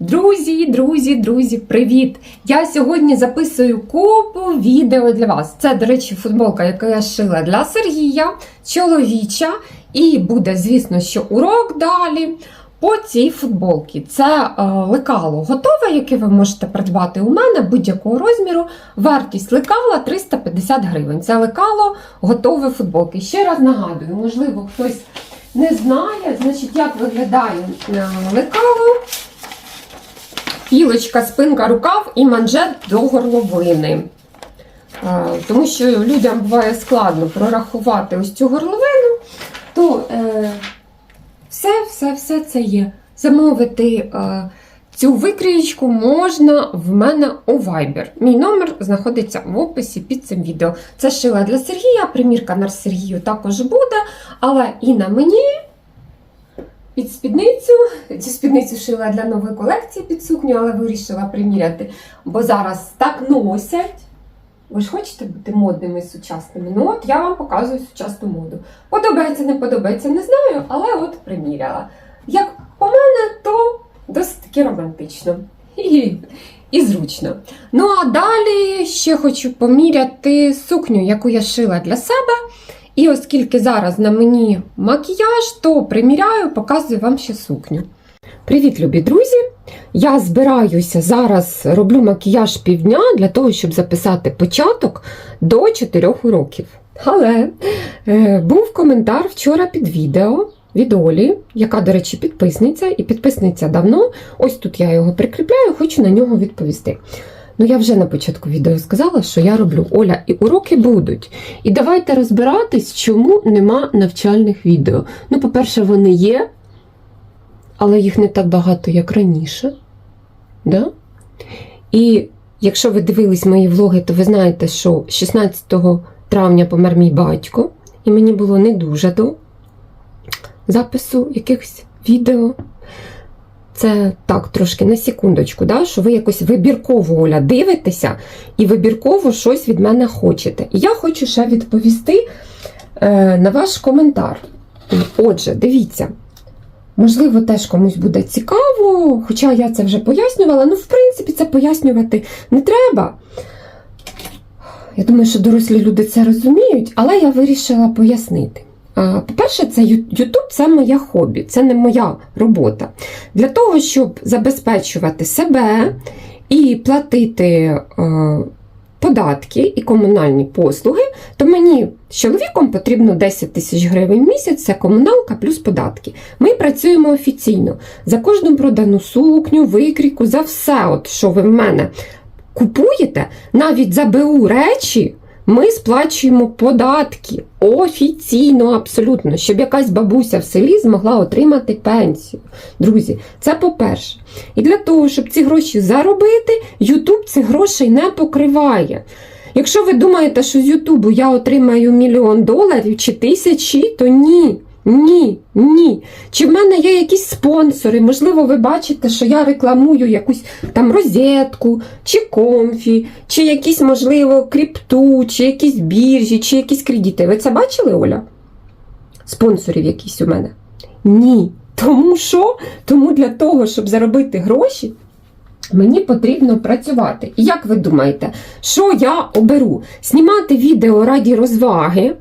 Друзі, друзі, друзі, привіт! Я сьогодні записую купу відео для вас. Це, до речі, футболка, яку я шила для Сергія, чоловіча. І буде, звісно, що урок далі. По цій футболці це е, лекало готове, яке ви можете придбати у мене будь-якого розміру. Вартість лекала 350 гривень. Це лекало готове футболки. Ще раз нагадую, можливо, хтось не знає, значить, як виглядає е, лекало. Пілочка, спинка, рукав і манжет до горловини. Тому що людям буває складно прорахувати ось цю горловину, то е, все, все, все це є. Замовити е, цю викрієчку можна в мене у Viber. Мій номер знаходиться в описі під цим відео. Це шила для Сергія, примірка на Сергію також буде, але і на мені під спідницю. Цю спідницю шила для нової колекції під сукню, але вирішила приміряти, бо зараз так носять. Ви ж хочете бути модними сучасними? Ну от я вам показую сучасну моду. Подобається, не подобається, не знаю, але от приміряла. Як по мене, то досить таки романтично і, і зручно. Ну а далі ще хочу поміряти сукню, яку я шила для себе. І оскільки зараз на мені макіяж, то приміряю, показую вам ще сукню. Привіт, любі друзі! Я збираюся зараз роблю макіяж півдня для того, щоб записати початок до 4 уроків. Але е, був коментар вчора під відео від Олі, яка, до речі, підписниця, і підписниця давно. Ось тут я його прикріпляю, хочу на нього відповісти. Ну, я вже на початку відео сказала, що я роблю Оля, і уроки будуть. І давайте розбиратись, чому нема навчальних відео. Ну, по-перше, вони є, але їх не так багато, як раніше. Да? І якщо ви дивились мої влоги, то ви знаєте, що 16 травня помер мій батько, і мені було не дуже до запису якихось відео. Це так, трошки на секундочку, да, що ви якось вибірково Оля дивитеся і вибірково щось від мене хочете. І я хочу ще відповісти е, на ваш коментар. Отже, дивіться. Можливо, теж комусь буде цікаво, хоча я це вже пояснювала, ну, в принципі, це пояснювати не треба. Я думаю, що дорослі люди це розуміють, але я вирішила пояснити. А, По-перше, це YouTube це моє хобі, це не моя робота. Для того, щоб забезпечувати себе і платити е, податки і комунальні послуги, то мені з чоловіком потрібно 10 тисяч гривень в місяць, це комуналка плюс податки. Ми працюємо офіційно. За кожну продану сукню, викрійку, за все, от, що ви в мене купуєте, навіть за БУ речі. Ми сплачуємо податки офіційно, абсолютно, щоб якась бабуся в селі змогла отримати пенсію. Друзі, це по-перше. І для того, щоб ці гроші заробити, Ютуб цих грошей не покриває. Якщо ви думаєте, що з Ютубу я отримаю мільйон доларів чи тисячі, то ні. Ні, ні. Чи в мене є якісь спонсори? Можливо, ви бачите, що я рекламую якусь там розетку, чи комфі, чи якісь, можливо, крипту, чи якісь біржі, чи якісь кредити. Ви це бачили, Оля? Спонсорів якісь у мене? Ні. Тому що? Тому для того, щоб заробити гроші, мені потрібно працювати. І як ви думаєте, що я оберу? Знімати відео раді розваги,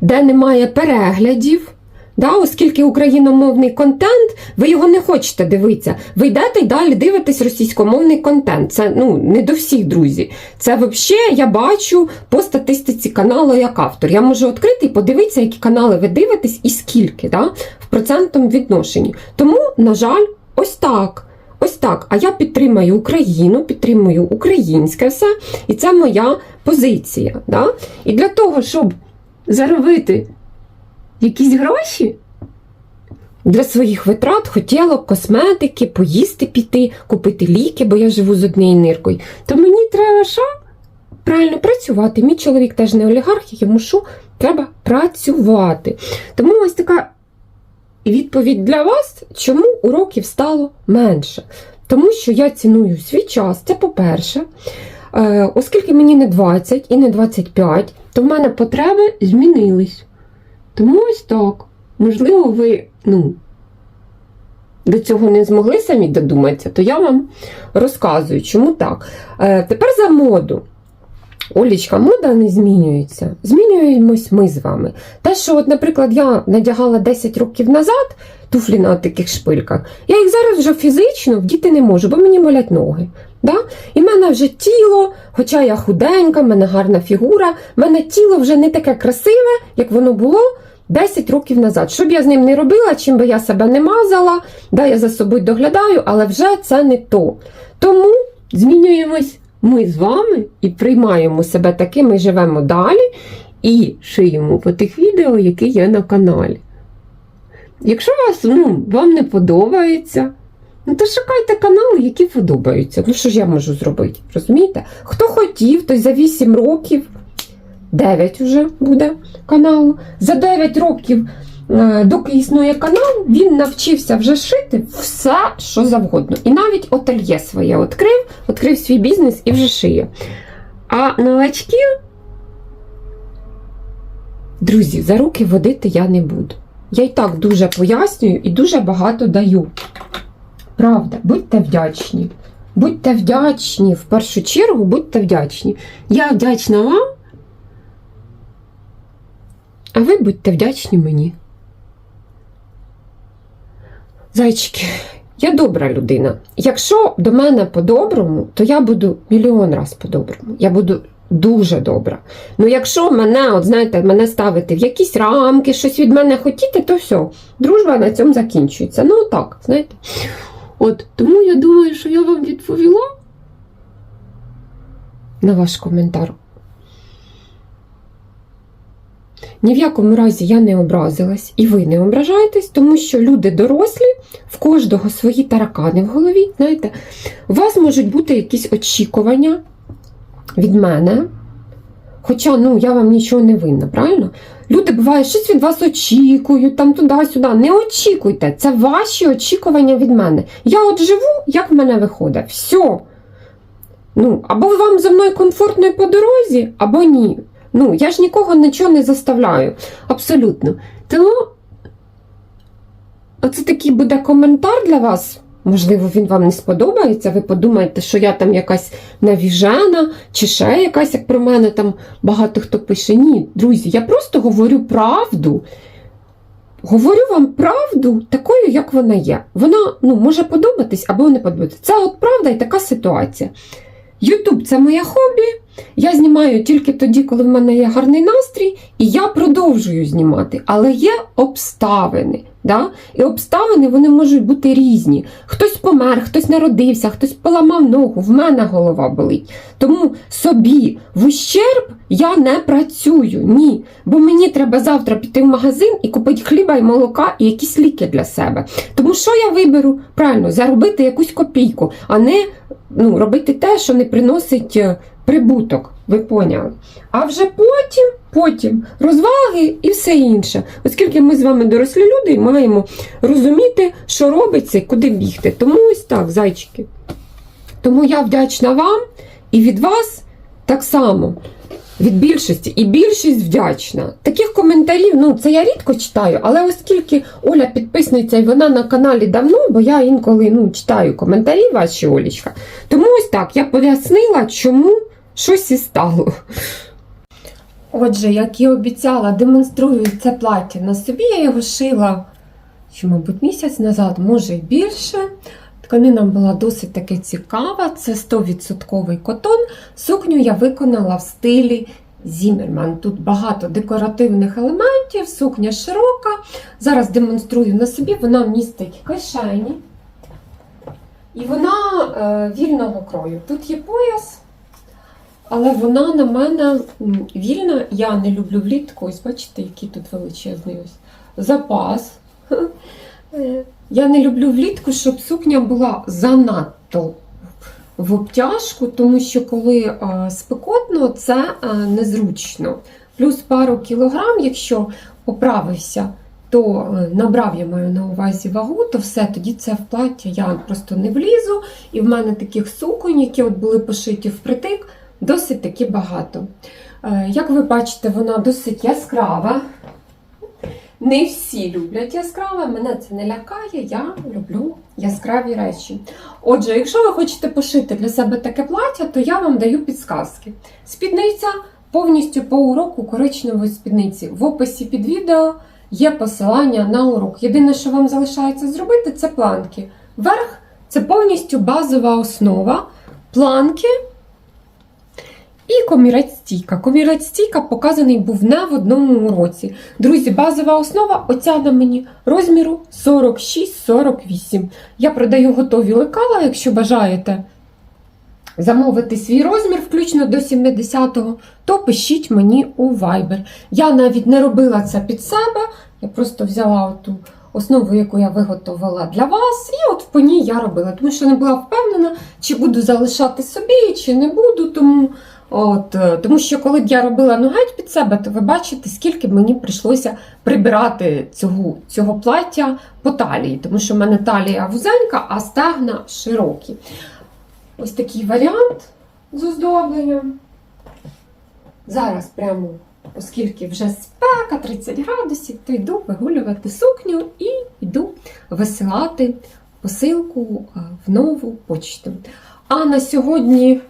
де немає переглядів. Да, Оскільки україномовний контент, ви його не хочете дивитися. Ви йдете й далі дивитесь російськомовний контент. Це ну, не до всіх, друзі. Це взагалі я бачу по статистиці каналу як автор. Я можу відкрити і подивитися, які канали ви дивитесь і скільки да, в процентному відношенні. Тому, на жаль, ось так. Ось так. А я підтримую Україну, підтримую українське все, і це моя позиція. Да? І для того, щоб заробити якісь гроші для своїх витрат, хотілок, косметики, поїсти піти, купити ліки, бо я живу з однією ниркою, то мені треба що? Правильно працювати. Мій чоловік теж не олігарх, йому що? Треба працювати. Тому ось така відповідь для вас, чому уроків стало менше. Тому що я ціную свій час, це по-перше. Е, Оскільки мені не 20 і не 25, то в мене потреби змінились. Тому ось так. Можливо, ви, ну, до цього не змогли самі додуматися, то я вам розказую, чому так. Е, тепер за моду. Олічка, мода не змінюється. Змінюємось ми з вами. Те, що, от, наприклад, я надягала 10 років назад туфлі на таких шпильках, я їх зараз вже фізично вдіти не можу, бо мені болять ноги. Да? І в мене вже тіло, хоча я худенька, в мене гарна фігура, в мене тіло вже не таке красиве, як воно було 10 років назад. Що б я з ним не робила, чим би я себе не мазала, да, я за собою доглядаю, але вже це не то. Тому змінюємось ми з вами і приймаємо себе такими, живемо далі і шиємо по тих відео, які є на каналі. Якщо вас, ну, вам не подобається, ну то шукайте канали, які подобаються. Ну що ж я можу зробити? Розумієте? Хто хотів, той за 8 років, 9 вже буде каналу. За 9 років, е, доки існує канал, він навчився вже шити все, що завгодно. І навіть ательє своє відкрив, відкрив свій бізнес і вже шиє. А новачків, друзі, за руки водити я не буду. Я і так дуже пояснюю і дуже багато даю. Правда, будьте вдячні. Будьте вдячні, в першу чергу, будьте вдячні. Я вдячна вам, а ви будьте вдячні мені. Зайчики, я добра людина. Якщо до мене по-доброму, то я буду мільйон раз по-доброму. Я буду дуже добра. Ну, якщо мене, от знаєте, мене ставити в якісь рамки, щось від мене хотіти, то все, дружба на цьому закінчується. Ну, так, знаєте. От, тому я думаю, що я вам відповіла на ваш коментар. Ні в якому разі я не образилась, і ви не ображаєтесь, тому що люди дорослі, в кожного свої таракани в голові. Знаєте, у вас можуть бути якісь очікування від мене. Хоча ну, я вам нічого не винна, правильно? Люди буває, щось від вас очікують, там туди-сюди. Не очікуйте, це ваші очікування від мене. Я от живу, як в мене виходить. Все. Ну, або вам зі мною комфортно по дорозі, або ні. Ну, я ж нікого нічого не заставляю. Абсолютно. Тому оце такий буде коментар для вас. Можливо, він вам не сподобається. Ви подумаєте, що я там якась навіжена, чи ще якась, як про мене там багато хто пише. Ні, друзі, я просто говорю правду. Говорю вам правду такою, як вона є. Вона ну, може подобатись або не подобатись. Це от правда і така ситуація. Ютуб це моє хобі. Я знімаю тільки тоді, коли в мене є гарний настрій, і я продовжую знімати. Але є обставини. Да? І обставини вони можуть бути різні. Хтось помер, хтось народився, хтось поламав ногу, в мене голова болить. Тому собі в ущерб я не працюю. Ні. Бо мені треба завтра піти в магазин і купити хліба і молока і якісь ліки для себе. Тому що я виберу правильно заробити якусь копійку, а не ну, робити те, що не приносить е, прибуток. Ви поняли? А вже потім, потім розваги і все інше. Оскільки ми з вами дорослі люди і маємо розуміти, що робиться і куди бігти. Тому ось так, зайчики. Тому я вдячна вам і від вас так само. Від більшості, і більшість вдячна. Таких коментарів, ну це я рідко читаю, але оскільки Оля підписниця і вона на каналі давно, бо я інколи ну, читаю коментарі ваші Олічка. Тому ось так я пояснила, чому щось і стало. Отже, як і обіцяла, демонструю це плаття на собі. Я його шила, що, мабуть, місяць назад, може і більше. Тканина була досить таки цікава, це 100% котон. Сукню я виконала в стилі Зімерман. Тут багато декоративних елементів, сукня широка. Зараз демонструю на собі, вона містить кишені. І вона е, вільного крою. Тут є пояс, але вона на мене вільна. Я не люблю влітку. Ось бачите, який тут величезний ось запас. Я не люблю влітку, щоб сукня була занадто в обтяжку, тому що коли е, спекотно, це е, незручно. Плюс пару кілограм, якщо поправився, то е, набрав я маю на увазі вагу, то все, тоді це в плаття я просто не влізу. І в мене таких суконь, які от були пошиті впритик, досить таки багато. Е, Як ви бачите, вона досить яскрава. Не всі люблять яскраве, мене це не лякає, я люблю яскраві речі. Отже, якщо ви хочете пошити для себе таке плаття, то я вам даю підсказки. Спідниця повністю по уроку коричневої спідниці. В описі під відео є посилання на урок. Єдине, що вам залишається зробити, це планки. Верх це повністю базова основа. Планки і комірець стійка. Комірець стійка показаний був не в одному уроці. Друзі, базова основа оця на мені розміру 46-48. Я продаю готові лекала, якщо бажаєте замовити свій розмір, включно до 70-го, то пишіть мені у Viber. Я навіть не робила це під себе, я просто взяла ту основу, яку я виготовила для вас, і от по ній я робила, тому що не була впевнена, чи буду залишати собі, чи не буду. Тому, от, е, тому що коли б я робила ну, під себе, то ви бачите, скільки мені прийшлося прибирати цього, цього плаття по талії, тому що в мене талія вузенька, а стегна широкі. Ось такий варіант з оздобленням. Зараз прямо, оскільки вже спека 30 градусів, то йду вигулювати сукню і йду висилати посилку е, в нову почту. А на сьогодні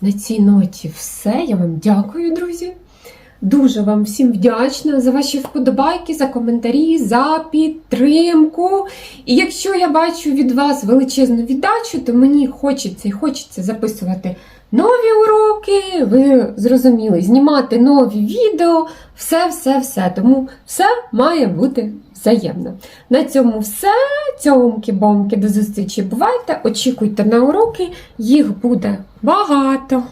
на цій ноті все. Я вам дякую, друзі. Дуже вам всім вдячна за ваші вподобайки, за коментарі, за підтримку. І якщо я бачу від вас величезну віддачу, то мені хочеться і хочеться записувати нові уроки, ви зрозуміли, знімати нові відео, все-все-все. Тому все має бути взаємно. На цьому все. Цьомки-бомки, до зустрічі. Бувайте, очікуйте на уроки, їх буде багато.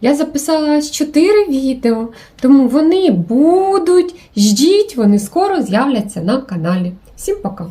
Я записала 4 відео, тому вони будуть. Ждіть, вони скоро з'являться на каналі. Всім пока!